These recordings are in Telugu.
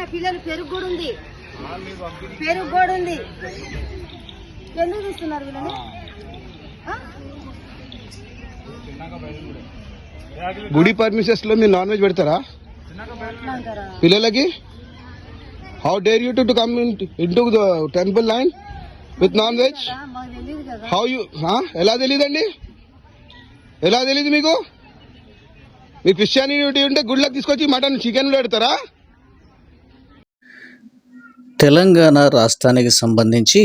నా పిల్లలు పెరుగు కూడా ఉంది. పెరుగు కూడా ఉంది. ఎందుకు తీస్తున్నారు వీళ్ళని? గుడి పర్మిషన్స్లో మీరు నాన్ వెజ్ పెడతారా పిల్లలకి? How dare you to come in to the temple line with non veg how you ఎలా తెలియదండి ఎలా తెలియదు మీకు? మీ క్రిస్టియానిటీ ఉంటే గుళ్ళకి తీసుకొచ్చి మటన్ చికెన్ పెడతారా? తెలంగాణ రాష్ట్రానికి సంబంధించి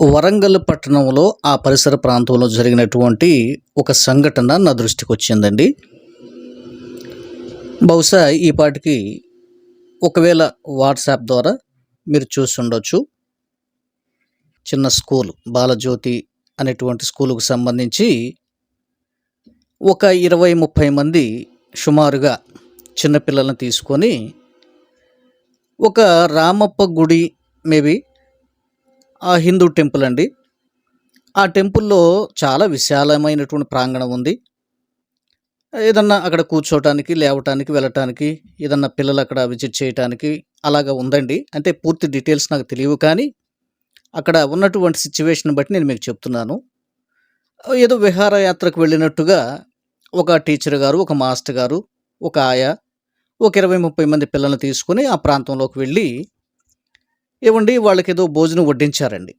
వరంగల్ పట్టణంలో ఆ పరిసర ప్రాంతంలో జరిగినటువంటి ఒక సంఘటన నా దృష్టికి వచ్చిందండి. బహుశా ఈ పాటికి ఒకవేళ వాట్సాప్ ద్వారా మీరు చూసి ఉండొచ్చు. చిన్న స్కూల్ బాలజ్యోతి అనేటువంటి స్కూలుకు సంబంధించి ఒక ఇరవై ముప్పై మంది సుమారుగా చిన్నపిల్లలను తీసుకొని ఒక రామప్ప గుడి మేబీ ఆ హిందూ టెంపుల్ అండి. ఆ టెంపుల్లో చాలా విశాలమైనటువంటి ప్రాంగణం ఉంది. ఏదన్నా అక్కడ కూర్చోవటానికి లేవటానికి వెళ్ళటానికి ఏదన్నా పిల్లలు అక్కడ విజిట్ చేయటానికి అలాగా ఉందండి. అంటే పూర్తి డీటెయిల్స్ నాకు తెలియవు కానీ అక్కడ ఉన్నటువంటి సిచ్యువేషన్ బట్టి నేను మీకు చెప్తున్నాను. ఏదో విహారయాత్రకు వెళ్ళినట్టుగా ఒక టీచర్ గారు ఒక మాస్టర్ గారు ఒక ఆయా ఒక ఇరవై ముప్పై మంది పిల్లల్ని తీసుకుని ఆ ప్రాంతంలోకి వెళ్ళి ఇవ్వండి వాళ్ళకి ఏదో భోజనం వడ్డించారండి.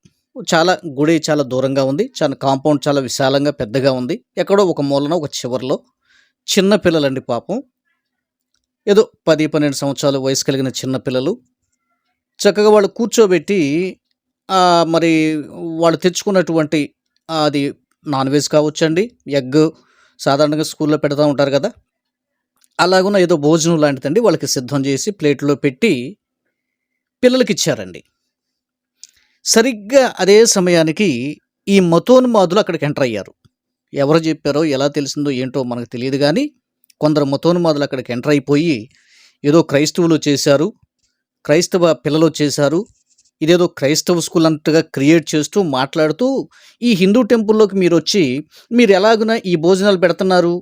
చాలా గుడి చాలా దూరంగా ఉంది. చాలా కాంపౌండ్ చాలా విశాలంగా పెద్దగా ఉంది. ఎక్కడో ఒక మూలన ఒక చివరిలో చిన్న పిల్లలండి పాపం. ఏదో పది పన్నెండు సంవత్సరాల వయసు కలిగిన చిన్న పిల్లలు. చక్కగా వాళ్ళు కూర్చోబెట్టి మరి వాళ్ళు తెచ్చుకున్నటువంటి అది నాన్ వెజ్ కావచ్చండి. ఎగ్ సాధారణంగా స్కూల్లో పెడతా ఉంటారు కదా. అలాగున్న ఏదో భోజనం లాంటిదండి వాళ్ళకి సిద్ధం చేసి ప్లేట్లో పెట్టి పిల్లలకి ఇచ్చారండి సరిగ్గా అదే సమయానికి ఈ మతోన్మాదులు అక్కడికి ఎంటర్ అయ్యారు. ఎవరు చెప్పారో ఎలా తెలిసిందో ఏంటో మనకు తెలియదు కానీ కొందరు మతోన్మాదులు అక్కడికి ఎంటర్ అయిపోయి ఏదో క్రైస్తవులు చేశారు క్రైస్తవ పిల్లలు చేశారు ఇదేదో క్రైస్తవ స్కూల్ అంతగా క్రియేట్ చేస్తూ మాట్లాడుతూ ఈ హిందూ టెంపుల్లోకి మీరు వచ్చి మీరు ఎలాగున ఈ భోజనాలు పెడుతున్నారు?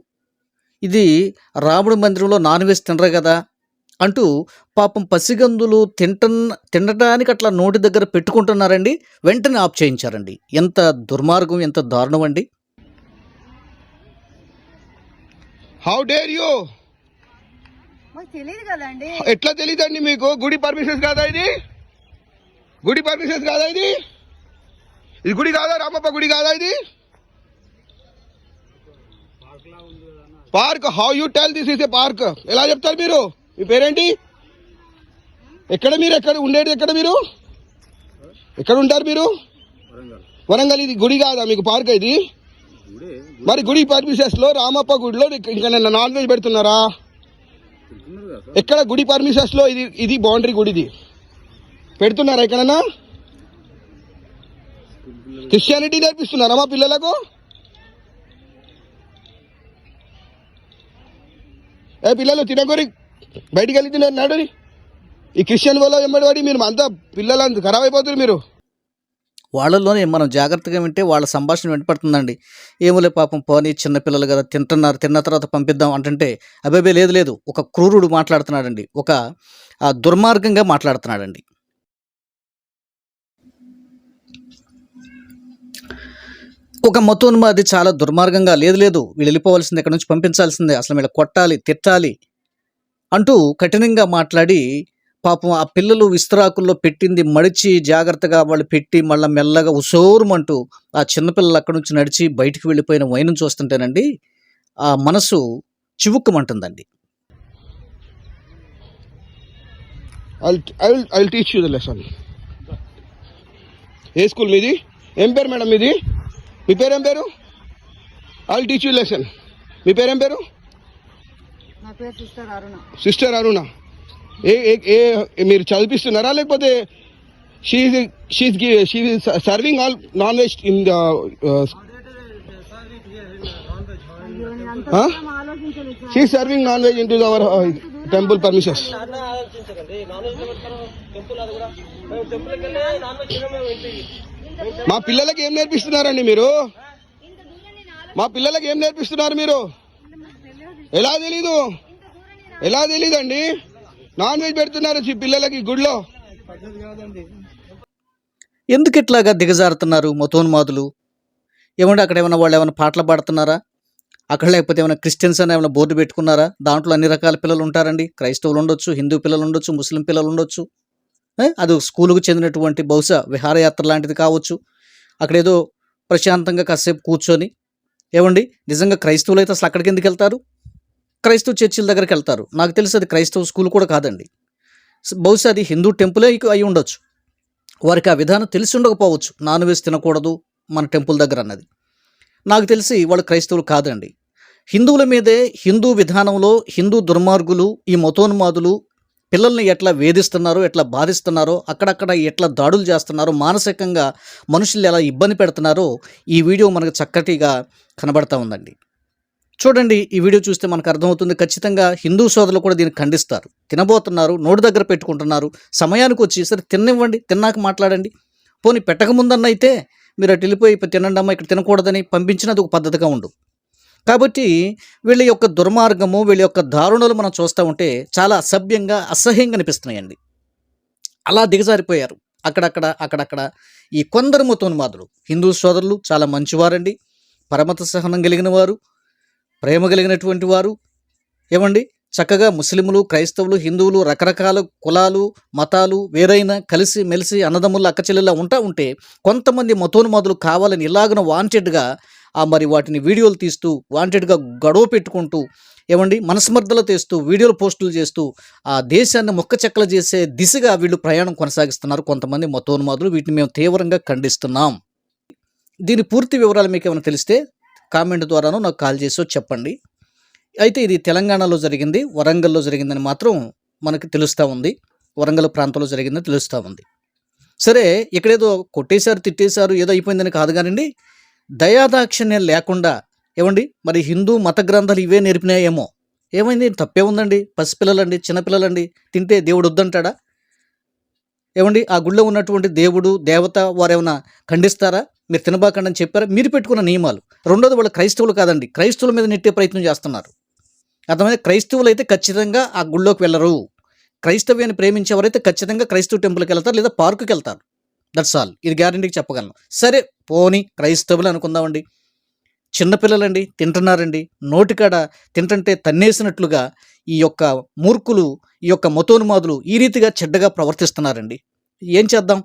ఇది రాముడి మందిరంలో నాన్ వెజ్ తినరు కదా అంటూ పాపం పసిగందులు తింటన్న తినడానికి అట్లా నోటి దగ్గర పెట్టుకుంటున్నారండి. వెంటనే ఆఫ్ చేయించారండి. ఎంత దుర్మార్గం ఎంత దారుణం అండి. హౌ డేర్ యూ తెలియదు కదండి. ఎట్లా తెలియదండి మీకు? గుడి పర్మిషన్స్ కాదా ఇది? గుడి పర్మిషన్స్ కాదా ఇది? ఇది గుడి కాదా? రామప్ప గుడి కాదా ఇది? Park how you tell this is a park ఎలా చెప్తారు మీరు? మీ పేరేంటి? ఎక్కడ మీరు? ఎక్కడ ఉండేది ఎక్కడ మీరు? ఎక్కడ ఉంటారు మీరు? వరంగల్. ఇది గుడి కాదా మీకు పార్క్ ఇది? మరి గుడి పర్మిషన్స్లో రామప్ప గుడిలో ఇంకా నిన్న నాన్ వెజ్ పెడుతున్నారా? ఎక్కడ గుడి పర్మిషన్స్లో ఇది ఇది బౌండరీ గుడిది పెడుతున్నారా ఎక్కడన్నా? క్రిస్టియానిటీ నేర్పిస్తున్నారా మా పిల్లలకు? ఏ పిల్లలు తినగోరి బయటికి వెళ్ళి తిన్నారు నాడు ఈ క్రిస్టియన్ వల్ల వెంబడి మీరు అంతా పిల్లలు ఖరాబ్ అయిపోతారు మీరు. వాళ్ళలోనే మనం జాగ్రత్తగా వింటే వాళ్ళ సంభాషణ వెంటపడుతుందండి ఏమోలే పాపం పోనీ చిన్నపిల్లలు కదా తింటున్నారు తిన్న తర్వాత పంపిద్దాం అంటుంటే అబేబే లేదు లేదు ఒక క్రూరుడు మాట్లాడుతున్నాడండి. ఒక దుర్మార్గంగా మాట్లాడుతున్నాడండి. ఒక మతోన్మాది చాలా దుర్మార్గంగా లేదు లేదు. వీళ్ళు వెళ్ళిపోవాల్సింది ఇక్కడ నుంచి పంపించాల్సిందే. అసలు వీళ్ళు కొట్టాలి తిట్టాలి అంటూ కఠినంగా మాట్లాడి పాపం ఆ పిల్లలు విస్తరాకుల్లో పెట్టింది మడిచి జాగ్రత్తగా వాళ్ళు పెట్టి మళ్ళీ మెల్లగా ఉసోరుమంటూ ఆ చిన్నపిల్లలు అక్కడి నుంచి నడిచి బయటికి వెళ్ళిపోయిన వైనం చూస్తుంటేనండి ఆ మనసు చివుక్కుమంటుందండి. ఐ ఏ స్కూల్ మీది? ఏం పేరు మేడం మీది? మీ పేరు పేరు? I will teach you lesson మీ పేరు పేరు? నా పేరు సిస్టర్ అరుణ. సిస్టర్ అరుణ. ఏ ఏ- ఏ మీరు చదివిస్తున్నారా? లేకపోతే she she she serving all non veg in the she serving non veg in to our temple permissions మా పిల్లలకి ఏం నేర్పిస్తున్నారండి మీరు? మా పిల్లలకి ఏం నేర్పిస్తున్నారు మీరు? ఎలా తెలీదు? ఎలా తెలీదండి? నాన్ వెజ్ పెడుతున్నారు పిల్లలకి గుడిలో. ఎందుకు ఇట్లాగా దిగజారుతున్నారు మతోన్మాదులు? ఏమంటే అక్కడ ఏమైనా వాళ్ళు ఏమైనా పాటలు పాడుతున్నారా? అక్కడ లేకపోతే ఏమైనా క్రిస్టియన్స్ అని ఏమైనా బోర్డు పెట్టుకున్నారా? దాంట్లో అన్ని రకాల పిల్లలు ఉంటారండి. క్రైస్తవులు ఉండొచ్చు హిందూ పిల్లలు ఉండొచ్చు ముస్లిం పిల్లలు ఉండొచ్చు? అది స్కూలుకు చెందినటువంటి బహుశా విహారయాత్ర లాంటిది కావచ్చు. అక్కడ ఏదో ప్రశాంతంగా కాసేపు కూర్చొని ఏమండి నిజంగా క్రైస్తవులు అయితే అసలు అక్కడికి ఎందుకు వెళ్తారు? క్రైస్తవ చర్చిల దగ్గరికి వెళ్తారు. నాకు తెలిసి అది క్రైస్తవ స్కూల్ కూడా కాదండి. బహుశా అది హిందూ టెంపులే అయి ఉండొచ్చు. వారికి ఆ విధానం తెలిసి ఉండకపోవచ్చు. నాన్ వెజ్ తినకూడదు మన టెంపుల్ దగ్గర అన్నది. నాకు తెలిసి వాళ్ళు క్రైస్తవులు కాదండి. హిందువుల మీదే హిందూ విధానంలో హిందూ దుర్మార్గులు ఈ మతోన్మాదులు పిల్లల్ని ఎట్లా వేధిస్తున్నారో ఎట్లా బాధిస్తున్నారో అక్కడక్కడ ఎట్లా దాడులు చేస్తున్నారో మానసికంగా మనుషులు ఎలా ఇబ్బంది పెడుతున్నారో ఈ వీడియో మనకు చక్కటిగా కనబడతా ఉందండి. చూడండి ఈ వీడియో చూస్తే మనకు అర్థమవుతుంది ఖచ్చితంగా హిందూ సోదరులు కూడా దీన్ని ఖండిస్తారు. తినబోతున్నారు నోటి దగ్గర పెట్టుకుంటున్నారు సమయానికి వచ్చి సరే తిన్నివ్వండి తిన్నాక మాట్లాడండి. పోనీ పెట్టకముందన్న అయితే మీరు అటు వెళ్ళిపోయి ఇప్పుడు తినండి అమ్మ ఇక్కడ తినకూడదని పంపించినది ఒక పద్ధతిగా ఉండు. కాబట్టి వీళ్ళ యొక్క దుర్మార్గము వీళ్ళ యొక్క దారుణాలు మనం చూస్తూ ఉంటే చాలా అసభ్యంగా అసహ్యంగా అనిపిస్తున్నాయండి. అలా దిగజారిపోయారు. అక్కడక్కడ అక్కడక్కడ ఈ కొందరు మతోన్మాదులు. హిందూ సోదరులు చాలా మంచివారండి. పరమత సహనం కలిగిన వారు ప్రేమ కలిగినటువంటి వారు. ఏమండి? చక్కగా ముస్లింలు క్రైస్తవులు హిందువులు రకరకాల కులాలు మతాలు వేరైనా కలిసి మెలిసి అన్నదమ్ములు అక్కచెల్లెలా ఉంటా ఉంటే కొంతమంది మతోన్మాదులు కావాలని ఇలాగన వాంటెడ్గా మరి వాటిని వీడియోలు తీస్తూ వాంటెడ్గా గొడవ పెట్టుకుంటూ ఏమండి మనస్మర్ధలు తీస్తూ వీడియోలు పోస్టులు చేస్తూ ఆ దేశాన్ని మొక్క చెక్కలు చేసే దిశగా వీళ్ళు ప్రయాణం కొనసాగిస్తున్నారు కొంతమంది మతోన్మాదులు. వీటిని మేము తీవ్రంగా ఖండిస్తున్నాం. దీని పూర్తి వివరాలు మీకు ఏమైనా తెలిస్తే కామెంట్ ద్వారానో నాకు కాల్ చేసో చెప్పండి. అయితే ఇది తెలంగాణలో జరిగింది వరంగల్లో జరిగిందని మాత్రం మనకి తెలుస్తూ ఉంది. వరంగల్ ప్రాంతంలో జరిగిందని తెలుస్తూ ఉంది. సరే ఇక్కడేదో కొట్టేశారు తిట్టేశారు ఏదో అయిపోయిందని కాదు కానివ్వండి దయాదాక్షిణ్యం లేకుండా ఏమండి? మరి హిందూ మత గ్రంథాలు ఇవే నేర్పినాయేమో. ఏమైంది? తప్పే ఉందండి? పసిపిల్లలండి? చిన్నపిల్లలండి? తింటే దేవుడు వద్దంటాడా? ఏమండి? ఆ గుళ్ళో ఉన్నటువంటి దేవుడు దేవత వారేమైనా ఖండిస్తారా? మీరు తినబాకండి అని చెప్పారా? మీరు పెట్టుకున్న నియమాలు. రెండోది వాళ్ళు క్రైస్తవులు కాదండి. క్రైస్తవుల మీద నెట్టే ప్రయత్నం చేస్తున్నారు. అర్థమైతే క్రైస్తవులు అయితే ఖచ్చితంగా ఆ గుళ్ళోకి వెళ్ళరు. క్రైస్తవ్యాన్ని ప్రేమించేవారైతే ఖచ్చితంగా క్రైస్తవ టెంపుల్కి వెళ్తారు లేదా పార్కుకి వెళ్తారు. దట్స్ ఆల్ ఇది గ్యారంటీకి చెప్పగలను. సరే పోని క్రైస్తవులు అనుకుందామండి. చిన్నపిల్లలండి తింటున్నారండి. నోటికాడ తింటుంటే తన్నేసినట్లుగా ఈ యొక్క మూర్ఖులు ఈ యొక్క మతోన్మాదులు ఈ రీతిగా చెడ్డగా ప్రవర్తిస్తున్నారండి. ఏం చేద్దాం?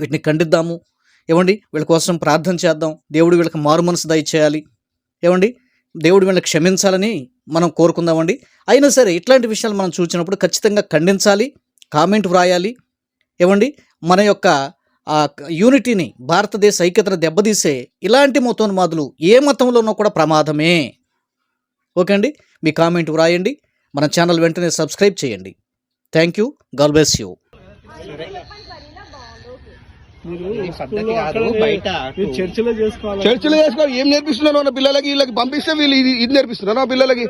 వీటిని ఖండిద్దాము. ఏమండి? వీళ్ళ కోసం ప్రార్థన చేద్దాం. దేవుడు వీళ్ళకి మారు మనసు దయచేయాలి. ఏమండి? దేవుడు వీళ్ళని క్షమించాలని మనం కోరుకుందామండి. అయినా సరే ఇట్లాంటి విషయాలు మనం చూసినప్పుడు ఖచ్చితంగా ఖండించాలి కామెంట్ వ్రాయాలి. ఏమండి? మన యొక్క ఆ యూనిటీని భారతదేశ ఐక్యతను దెబ్బతీసే ఇలాంటి మతోన్మాదులు ఏ మతంలోనూ కూడా ప్రమాదమే. ఓకే అండి? మీ కామెంట్ వ్రాయండి. మన ఛానల్ వెంటనే సబ్స్క్రైబ్ చేయండి. Thank you. God bless you. పద్ధతి కాదు బయట చర్చిలో చేసుకోవాలి. ఏం నేర్పిస్తున్నారు మన పిల్లలకి? వీళ్ళకి పంపిస్తే వీళ్ళు ఇది ఇది నేర్పిస్తున్నారు ఆ పిల్లలకి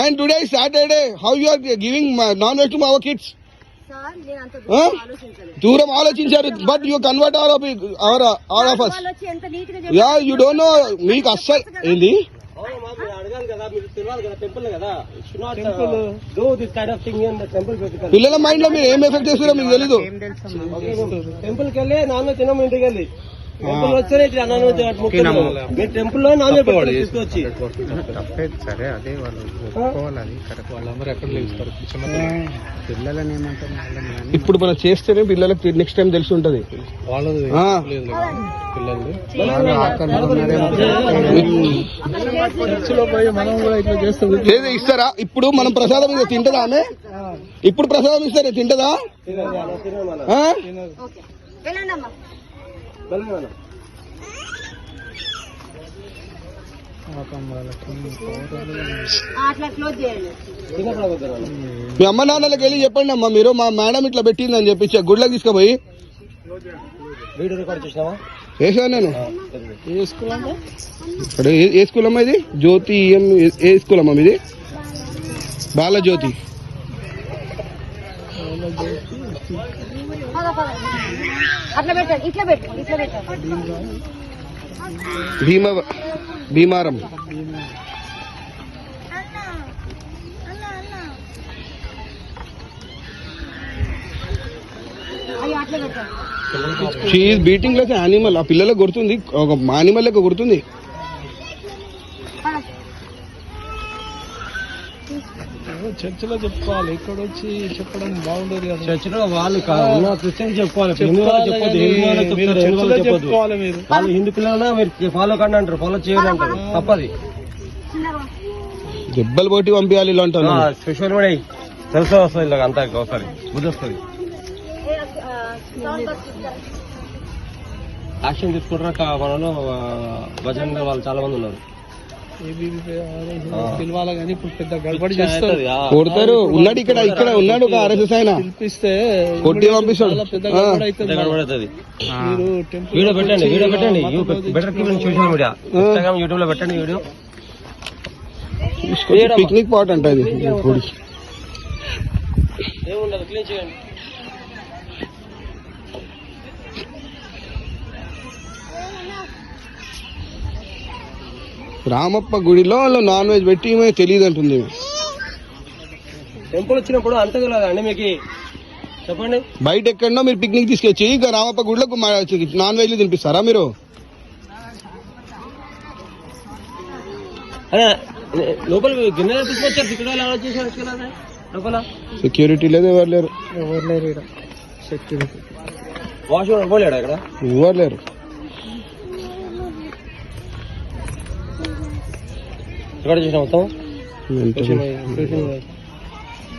And today Saturday. How you are giving non-veg to kids? దూరం ఆలోచించారు but you convert are of our are of us yeah you don't know మీకు అస్సలు ఏంది? పిల్లల మైండ్లో మీరు ఏం ఎఫెక్ట్ చేస్తారో మీకు తెలీదు. టెంపుల్కి వెళ్ళి నాన్న తినము ఇంటికి వెళ్ళి. టెంపుల్ వచ్చేనే ఇట్లా నాన్ వెజ్ ముక్కలు మీరు టెంపుల్లో నాన్ వెజ్ పెట్టుకొని తీసుకొచ్చి? తప్పేది సరే అదే వాళ్ళు ఒప్పుకోవాలి అది కరెక్ట్. వాళ్ళందరూ ఎక్కడ లేస్తారు పిల్లలని ఏమంటారు? వాళ్ళని కానీ ఇప్పుడు మనం చేస్తేనే పిల్లలకి నెక్స్ట్ టైం తెలిసి ఉంటది. ఏది ఇస్తారా? ఇప్పుడు మనం ప్రసాదం ఇది తింటదా ఆమె? ఇప్పుడు ప్రసాదం ఇస్తారా తింటదా? మీ అమ్మ నాన్నలకి వెళ్ళి చెప్పండి అమ్మా మీరు మా మేడం ఇట్లా పెట్టిందని చెప్పి గుడ్లకు తీసుకుపోయి. వీడియో రికార్డ్ చేసినావా? వేసాను నేను. ఇక్కడ ఏ- ఏ స్కూల్ అమ్మా ఇది? జ్యోతి ఏ- స్కూల్ అమ్మా ఇది బాలజ్యోతి. అట్లా పెట్టండి ఇట్లా ఇట్లా పెట్టండి. Bhima Bhimaram. She beating less animal ఆ పిల్లలకు కొడుతుంది ఒక యానిమల్ లెక్క కొడుతుంది పద. చర్చిలో చెప్పుకోవాలి. ఇక్కడ వచ్చి చెప్పడం బాగుండదు కదా. చర్చిలో వాళ్ళు క్రిస్టియన్ చెప్పుకోవాలి. హిందూ వాళ్ళకి చెప్పొద్దు హిందూ వాళ్ళకి చెప్తారు హిందూ వాళ్ళకి చెప్పొద్దు చెప్పుకోవాలి మీరు. వాళ్ళు హిందూ పిల్లలన్నా మీరు ఫాలో కండి అంటారు ఫాలో చేయండి అంటారు. తప్పది. దెబ్బలు కొట్టి పంపించాలి ఇలాంటి వాళ్ళని. స్పెషల్ కూడా తెలుసు వస్తుంది ఇలా అంతా ఒకసారి. ఇస్తారా? యాక్షన్ తీసుకుంటారా మనలో భజన వాళ్ళు చాలా మంది ఉన్నారు. పిలవాలి కానీ ఇప్పుడు పెద్ద గడబడి అవుతుంది, ఆ. కొడతారు. ఉన్నాడు ఇక్కడ ఇక్కడ ఉన్నాడు ఒక ఆర్ఎస్ఎస్ ఆయన. పిలిపిస్తే కొట్టి పంపిస్తాడు. పెద్ద. గడబడి అవుతుంది. మీరు. వీడియో పెట్టండి వీడియో పెట్టండి. Better social media. ఇన్స్టాగ్రామ్ యూట్యూబ్లో పెట్టండి వీడియో. పిక్నిక్ పాట్ అంట ఇది. ఏముండదు క్లీన్ చేయండి. రామప్ప గుడిలో వాళ్ళు నాన్ వెజ్ పెట్టి తెలియదు అంటుంది. టెంపుల్ వచ్చినప్పుడు అంత తెలియదు అండి మీకు. చెప్పండి. బయట ఎక్కడో మీరు పిక్నిక్ తీసుకొచ్చి ఇక రామప్ప గుడిలో మా- నాన్ వెజ్ తినిపిస్తారా మీరు? లోపల గిన్నెలు తీసుకొచ్చారు ఇక్కడ ఇక్కడ లోపల? సెక్యూరిటీ లేదు ఎవరు లేరు. ఎవరు లేరు ఈడ. సెక్యూరిటీ ఇక్కడ? ఎవరు లేరు. ఎక్కడ చేసిన మొత్తం?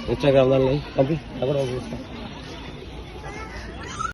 ఇన్స్టాగ్రామ్ దానిలో పంపి అక్కడ పంపిస్తా